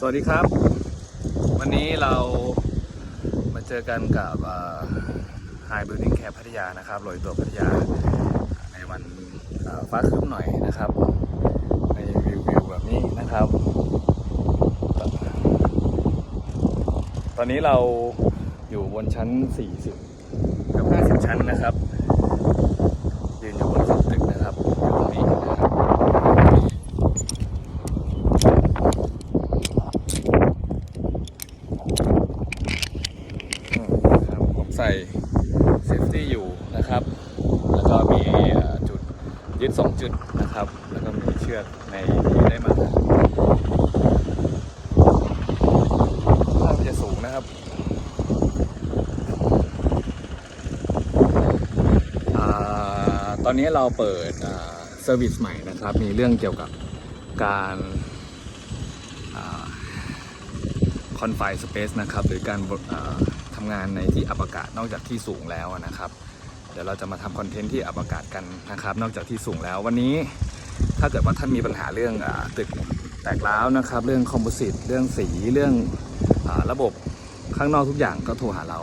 สวัสดีครับ วันนี้เรามาเจอกันกับไฮบิลดิ้งแคร์พัทยานะครับโรยตัวพัทยา ในวันฟ้าครึ้มหน่อยนะครับ ในวิววิวแบบนี้นะครับ ตอนนี้เราอยู่บนชั้น 40 กับ 50 ชั้นนะครับ ยืนอยู่บนสุดตึกนะครับอยู่ตรงนี้นะครับ อืมครับผม ใส่เซฟตี้อยู่นะครับ แล้วก็มีจุดยึด 2 จุดนะครับ แล้วก็มีเชือกในที่ได้มาค่อนข้างจะสูงนะครับอตอนนี้เราเปิดเซอร์วิสใหม่นะครับ มีเรื่องเกี่ยวกับการคอนไฟสเปซนะครับ หรือการ ทำงานในที่อับอากาศนอกจากที่สูงแล้วนะครับ เดี๋ยวเราจะมาทำคอนเทนต์ที่อับอากาศกันนะครับ นอกจากที่สูงแล้ววันนี้ ถ้าเกิดว่าท่านมีปัญหาเรื่องอตึกแตกร้าวนะครับ เรื่องคอมโพสิตเรื่องสีเรื่องอระบบข้างนอกทุกอย่างก็โทรหาเรา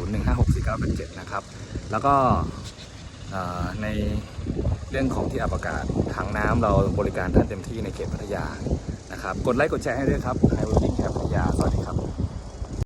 0801564987 นะครับ แล้วก็ในเรื่องของที่อับอากาศถังน้ำเราบริการท่านเต็มที่ในเขตพัทยานะครับ กดไลค์กดแชร์ให้ด้วยครับไฮเวอร์ดิ้งแคพัทยาสวัสดี